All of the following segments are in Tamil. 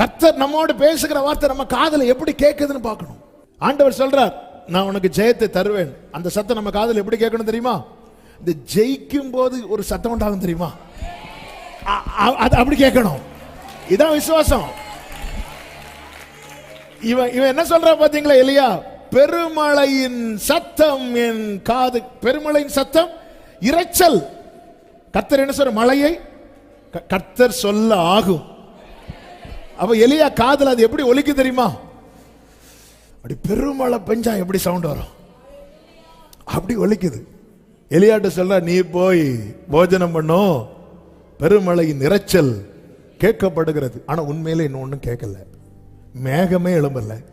கர்த்தர் நம்மோடு பேசுகிற வார்த்தை நம்ம காதில் எப்படி கேட்குதுன்னு பார்க்கணும். ஆண்டவர் சொல்றார் நான் உனக்கு ஜெயத்தை தருவேன். அந்த சத்தம் நம்ம காதில் எப்படி கேட்கணும் தெரியுமா? இந்த ஜெயிக்கும் போது ஒரு சத்தம் உண்டாகும் தெரியுமா? அ- அது அப்படி கேட்கணும். இதான் விசுவாசம். இவன் இவன் என்ன சொல்ற பாத்தீங்களா இல்லையா பெருமழையின் சத்தம் என் காது பெருமழையின் சத்தம் இரைச்சல். கத்தர் என்ன சொல்ற மழையை க- கர்த்தர் சொல்ல ஆகும். அப்ப எலியா காதில் அது எப்படி ஒலிக்கு தெரியுமா? அப்படி பெருமழை பெஞ்சா எப்படி சவுண்ட் வரும்? அப்படி ஒலிக்குது. எலியாட்ட சொல்ற நீ போய் போஜனம் பண்ணும் பெருமழையின் நிறைச்சல் கேட்கப்படுகிறது. ஆனா உண்மையில இன்னும் ஒன்றும் கேட்கல. மேகமே எழும்பல.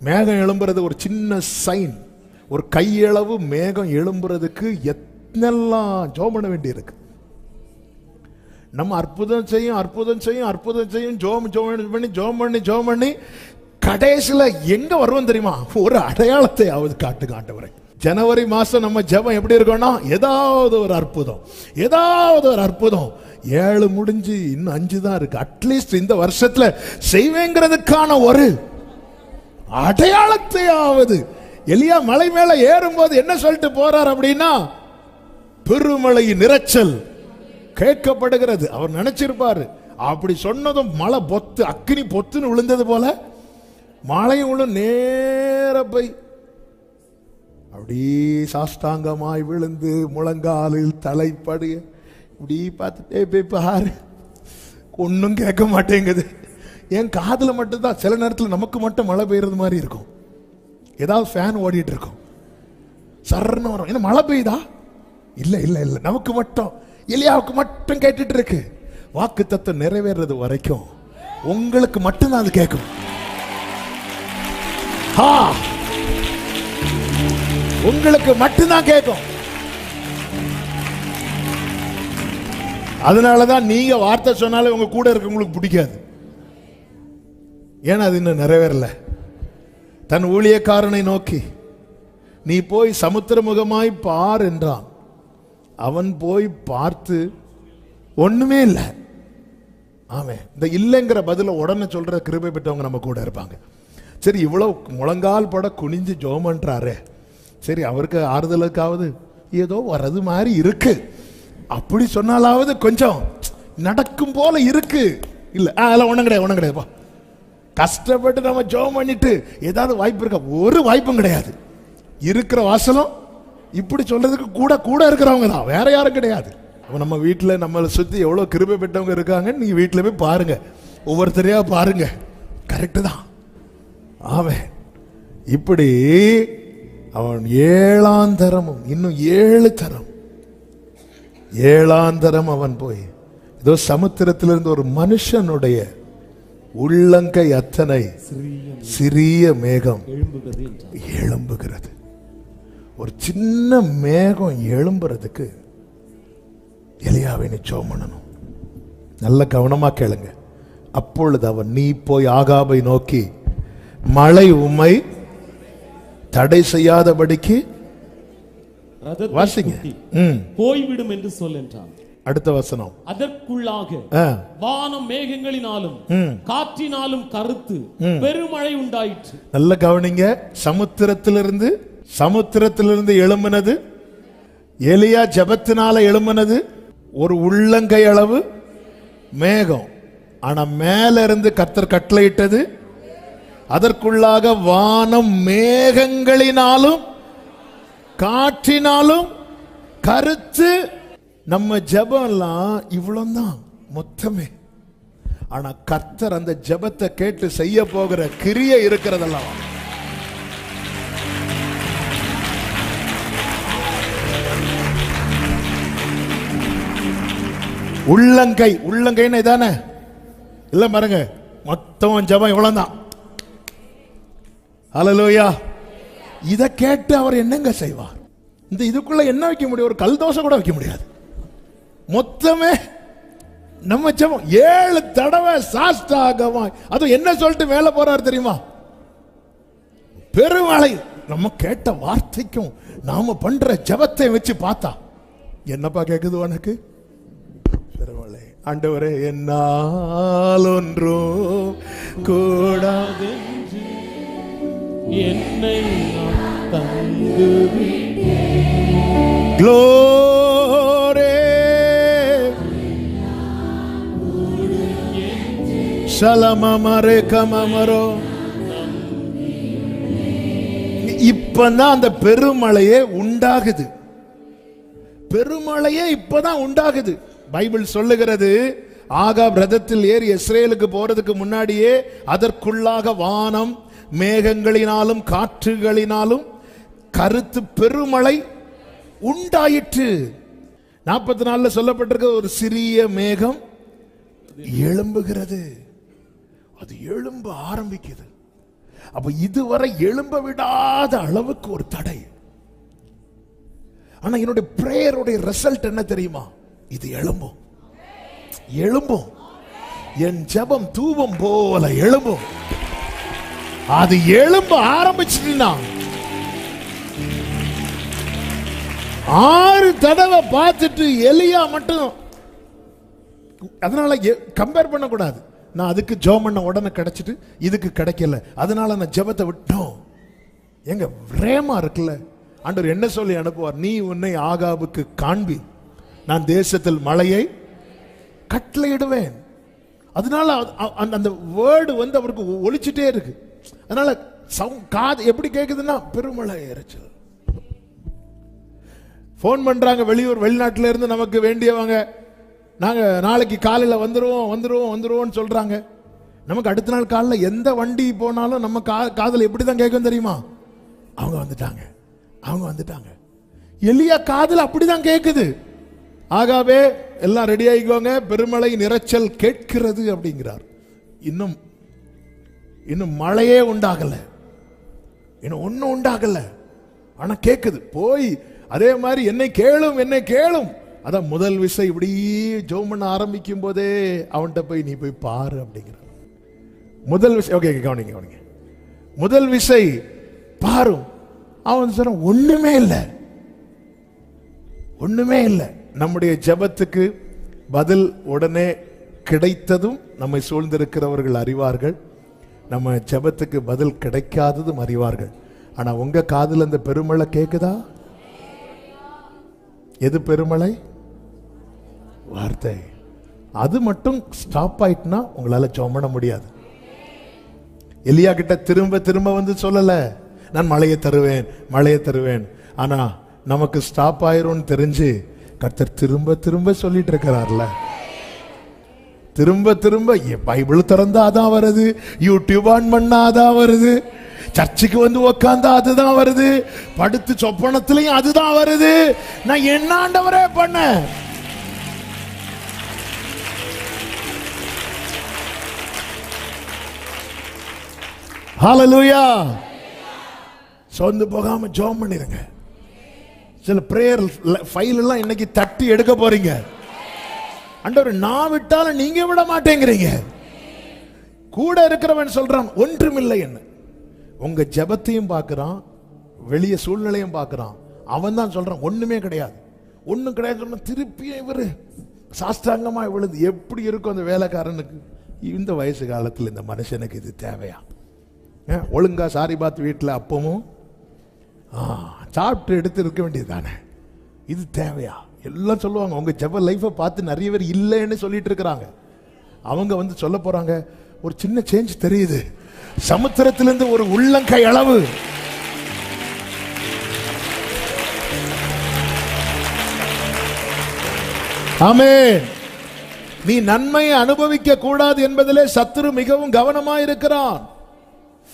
மேகம் எழும்புறது ஒரு சின்ன சைன் ஒரு கையளவு மேகம் எழும்புறதுக்கு எத்தனெல்லாம் ஜோம் பண்ண வேண்டியிருக்கு. நம்ம அற்புதம் செய்யும் அற்புதம் செய்யும் அற்புதம் செய்யும் ஜோம் ஜோம் பண்ணி ஜோம் பண்ணி ஜோம் பண்ணி கடைசியில் எங்கே வருவோம் தெரியுமா? ஒரு அடையாளத்தை ஆவது காட்டு காட்டுவரை ஜனவரி மாதம் நம்ம ஜெபம் எப்படி இருக்கோம்னா ஏதாவது ஒரு அற்புதம் ஏதாவது ஒரு அற்புதம். ஏழு முடிஞ்சு இன்னும் அஞ்சு தான் இருக்கு. அட்லீஸ்ட் இந்த வருஷத்தில் செய்வேங்கிறதுக்கான ஒரு அடையாளத்தையாவது. எலியா மலை மேலே ஏறும்போது என்ன சொல்லிட்டு போறார் அப்படின்னா பெருமலை நிறைச்சல் கேட்கப்படுகிறது. அவர் நினைச்சிருப்பாரு. அப்படி சொன்னதும் மழை பொத்து அக்னி பொத்துன்னு விழுந்தது போல மழையும் விழு நேர போய் அப்படி சாஷ்டாங்கமாய் விழுந்து முழங்காலில் தலைப்படு இப்படி பார்த்துட்டே போய் பாரு. ஒன்றும் கேட்க மாட்டேங்குது. என் காதில் மட்டும்தான் சில நேரத்தில் நமக்கு மட்டும் மழை பெய்யறது மாதிரி இருக்கும். ஏதாவது ஃபேன் ஓடிட்டு இருக்கும். சரணம் வரும். ஏன்னா மழை பெய்யுதா? இல்லை இல்லை இல்லை. நமக்கு மட்டும் எலியாவுக்கு மட்டும் கேட்டுட்டு இருக்கு. வாக்கு தத்துவம் நிறைவேறது வரைக்கும் உங்களுக்கு மட்டும்தான் அது கேட்கும். ஆ. உங்களுக்கு மட்டும்தான் கேட்கும். அதனாலதான் நீங்க வார்த்தை சொன்னாலே உங்க கூட இருக்கவங்களுக்கு பிடிக்காது. ஏன்னா அது இன்னும் நிறைவேறல. தன் ஊழியக்காரனை நோக்கி நீ போய் சமுத்திரமுகமாய் பார் என்றான். அவன் போய் பார்த்து ஒண்ணுமே இல்லை. ஆமே இந்த இல்லைங்கிற பதில உடனே சொல்ற கிருபை பெற்றவங்க நம்ம கூட இருப்பாங்க. சரி இவ்வளோ முழங்கால் பட குனிஞ்சு ஜோமன்றாரு சரி அவருக்கு ஆறுதலுக்காவது ஏதோ வர்றது மாதிரி இருக்கு. அப்படி சொன்னாலாவது கொஞ்சம் நடக்கும் போல இருக்கு. இல்ல ஆ, அதெல்லாம் ஒண்ணும் கிடையாது ஒண்ணும் கிடையாதுப்பா கஷ்டப்பட்டு நம்ம ஜோம் பண்ணிட்டு ஏதாவது வாய்ப்பு இருக்கா? ஒரு வாய்ப்பும் கிடையாது. இருக்கிற வாசலும் இப்படி சொல்றதுக்கு கூட கூட இருக்கிறவங்க தான். வேற யாரும் கிடையாது. நம்ம வீட்டில் நம்மளை சுத்தி எவ்வளவு கிருபை பெற்றவங்க இருக்காங்கன்னு நீங்க வீட்டில் போய் பாருங்க. ஒவ்வொருத்தரையா பாருங்க. கரெக்டு தான். அவன் இப்படி அவன் ஏழாம் தரமும் இன்னும் ஏழு தரம். ஏழாம் தரம் அவன் போய். ஏதோ சமுத்திரத்திலிருந்து ஒரு மனுஷனுடைய உள்ளங்கை அத்தனை சிறிய மேகம் எழும்புகிறது. ஒரு சின்ன மேகம் எழும்புறதுக்கு எலியாவை நிச்சயம் பண்ணணும். நல்ல கவனமா கேளுங்க. அப்பொழுது அவன் நீ போய் ஆகாபை நோக்கி மழை உம்மை தடை செய்யாதபடிக்கு வாசிங்க. போய்விடும் என்று சொல் என்றான். அடுத்த வசனம். அதற்குள்ளாக வானம் மேகங்களினாலும். காற்றினாலும் கருத்து பெருமழை உண்டாயிற்று. நல்ல கவனிங்க. சமுத்திரத்திலிருந்து சமுத்திரத்திலிருந்து எழும்பினது எலியா ஜபத்தினால எழும்பினது ஒரு உள்ளங்கை அளவு மேகம். ஆனா மேல இருந்து கத்தர் கட்டளையிட்டது அதற்குள்ளாக வானம் மேகங்களினாலும் காற்றினாலும் கருத்து நம்ம ஜபம்லாம் இவ்வளோ தான் மொத்தமே. ஆனா கர்த்தர் அந்த ஜெபத்தை கேட்டு செய்ய போகிற கிரியை இருக்கிறதெல்லாம் உள்ளங்கை உள்ளங்கைன்னு இதானே? இல்ல பாருங்க மொத்தம் ஜெபம் இவ்வளவுதான். அலலோயா இதை கேட்டு அவர் என்னங்க செய்வார்? இந்த இதுக்குள்ள என்ன வைக்க முடியும்? ஒரு கல் தோசை கூட வைக்க முடியாது. மொத்தமே நம்ம ஜெபம். ஏழு தடவை சாஸ்தாகமாய் அது என்ன சொல்லிட்டு வேலை போறார் தெரியுமா? பெருமழை நம்ம கேட்ட வார்த்தைக்கும் நாம பண்ற ஜெபத்தை வச்சு பார்த்தா என்னப்பா கேக்குது உனக்கு? தருவாளே ஆண்டவரே என்னால் ஒன்றும் கூடாது. என்னை நான் தந்து Glory. சலமமரே கமமரோ. இப்பதான் அந்த பெருமழையே உண்டாகுது. பெருமழையே இப்பதான் உண்டாகுது. பைபிள் சொல்லுகிறது ஆகாப் ரதத்தில் ஏறி இஸ்ரேலுக்கு போறதுக்கு முன்னாடியே அதற்குள்ளாக வானம் மேகங்களினாலும் காற்றுகளினாலும் கருத்து பெருமழை உண்டாயிற்று. நாற்பத்தி நாலுல சொல்லப்பட்டிருக்க ஒரு சிறிய மேகம் எழும்புகிறது. அது எழும்ப ஆரம்பிக்குது. அப்ப இதுவரை எழும்ப விடாத அளவுக்கு ஒரு தடை. ஆனா என்னுடைய பிரேயருடைய ரிசல்ட் என்ன தெரியுமா? இது எழும்பும். எழும்பும். என் ஜெபம் தூபம் போல எழும்பும். அது எழும்ப ஆரம்பிச்சுட்டுனா. ஆறு தடவை பார்த்துட்டு எலியா மட்டும் அதனால கம்பேர் பண்ணக்கூடாது. நான் அதுக்கு ஜோம் பண்ண உடனே கிடைச்சிட்டு இதுக்கு கிடைக்கல. அதனால நான் ஜெபத்தை விட்டோம் எங்க பிரேமா இருக்குல்ல ஆண்டவர் என்ன சொல்லி அனுப்புவார்? நீ உன்னை ஆகாபுக்கு காண்பி நான் தேசத்தில் மழையை கட்டளையிடுவேன். அதனால அ- அந்த- அந்த வேர்டு வந்து அவருக்கு ஒ- இருக்கு. அதனால காது எப்படி கேக்குதுன்னா பெருமழை இறைச்சல் ஃபோன் பண்றாங்க வெளியூர் வெளிநாட்டுல இருந்து நமக்கு வேண்டியவங்க. நாங்க நாளைக்கு காலையில வந்துருவோம் வந்துருவோம் வந்துருவோம்னு சொல்றாங்க. நமக்கு அடுத்த நாள் காலைல எந்த வண்டி போனாலும் நம்ம கா காதில் எப்படி தான் கேட்கும் தெரியுமா? அவங்க வந்துட்டாங்க. அவங்க வந்துட்டாங்க. எலியா காதல் அப்படிதான் கேட்குது ஆகாவே எல்லாம் ரெடி ஆகிக்கோங்க பெருமழை நிறைச்சல் கேட்கிறது அப்படிங்கிறார். இன்னும் இன்னும் மழையே உண்டாகல. இன்னும் ஒன்றும் உண்டாகல. ஆனால் கேட்குது போய் அதே மாதிரி என்னை கேளும் என்னை கேளும். அதான் முதல் விசை இப்படி ஜெபம் பண்ண ஆரம்பிக்கும் போதே அவன்கிட்ட போய் நீ போய் பாரு அப்படிங்கிற முதல் விசை ஓகே கவனிங்க கவனிங்க. முதல் விசை பாரும். அவன் சொன்ன ஒண்ணுமே இல்லை. ஒண்ணுமே இல்லை. நம்முடைய ஜெபத்துக்கு பதில் உடனே கிடைத்ததும் நம்மை சூழ்ந்திருக்கிறவர்கள் அறிவார்கள். நம்ம ஜெபத்துக்கு பதில் கிடைக்காததும் அறிவார்கள். ஆனால் உங்கள் காதில் அந்த பெருமழை கேட்குதா எது பெருமழை? வார்த்தை. அது மட்டும் ஸ்டாப் ஆயிட்டுனா உங்களால் ஜெபம் பண்ண முடியாது. எலியா கிட்ட திரும்ப திரும்ப வந்து சொல்லலை. நான் மழையை தருவேன் மழையை தருவேன். ஆனால் நமக்கு ஸ்டாப் ஆயிரும்னு தெரிஞ்சு கர்த்தர் திரும்ப திரும்ப சொல்லிட்டு இருக்கிறார்ல திரும்ப திரும்ப எ- பைபிள் திறந்தா அதான் வருது யூடியூப் ஆன் பண்ணா அதான் வருது சர்ச்சுக்கு வந்து உக்காந்தா அதுதான் வருது படுத்து சொப்பனத்திலையும் அதுதான் வருது. நான் என்ன ஆண்டவரே பண்ண. ஹalleluya சொந்து போகாம ஜோம் பண்ணிருங்க. சில ப்ரேயர் ஃபைலெல்லாம் இன்னைக்கு தட்டி எடுக்க போறீங்க. அண்டவர் நான் விட்டாலும் நீங்க விட மாட்டேங்கிறீங்க. கூட இருக்கிறவன் சொல்றான் ஒன்றுமில்லை என்ன உங்க ஜெபத்தையும் பார்க்குறான் வெளிய சூழ்நிலையும் பார்க்குறான். அவன் தான் சொல்றான் ஒண்ணுமே கிடையாது. ஒன்றும் கிடையாது திருப்பியும் இவரு சாஸ்தாங்கமா விழுது எப்படி இருக்கும் அந்த வேலைக்காரனுக்கு? இந்த வயசு காலத்தில் இந்த மனுஷனுக்கு இது தேவையா? ஒழுங்கா சாரி பாத் வீட்டில் அப்பவும் சாப்பிட்டு எடுத்து இருக்க வேண்டியது தானே இது தேவையா? எல்லாம் சொல்லுவாங்க உங்கள் ஜப லைஃப்பை பார்த்து நிறைய பேர் இல்லைன்னு சொல்லிட்டு இருக்கிறாங்க. அவங்க வந்து சொல்ல போகிறாங்க ஒரு சின்ன சேஞ்ச் தெரியுது. சமுத்திரத்திலிருந்து ஒரு உள்ளங்கை அளவு. ஆமே நீ நன்மையை அனுபவிக்க கூடாது என்பதிலே சத்துரு மிகவும் கவனமாயிருக்கிறான்.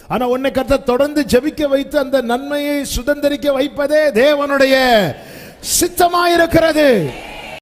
ஆனா உன்னை கத்த தொடர்ந்து ஜெபிக்க வைத்து அந்த நன்மையை சுதந்திரிக்க வைப்பதே தேவனுடைய சித்தமாயிருக்கிறது.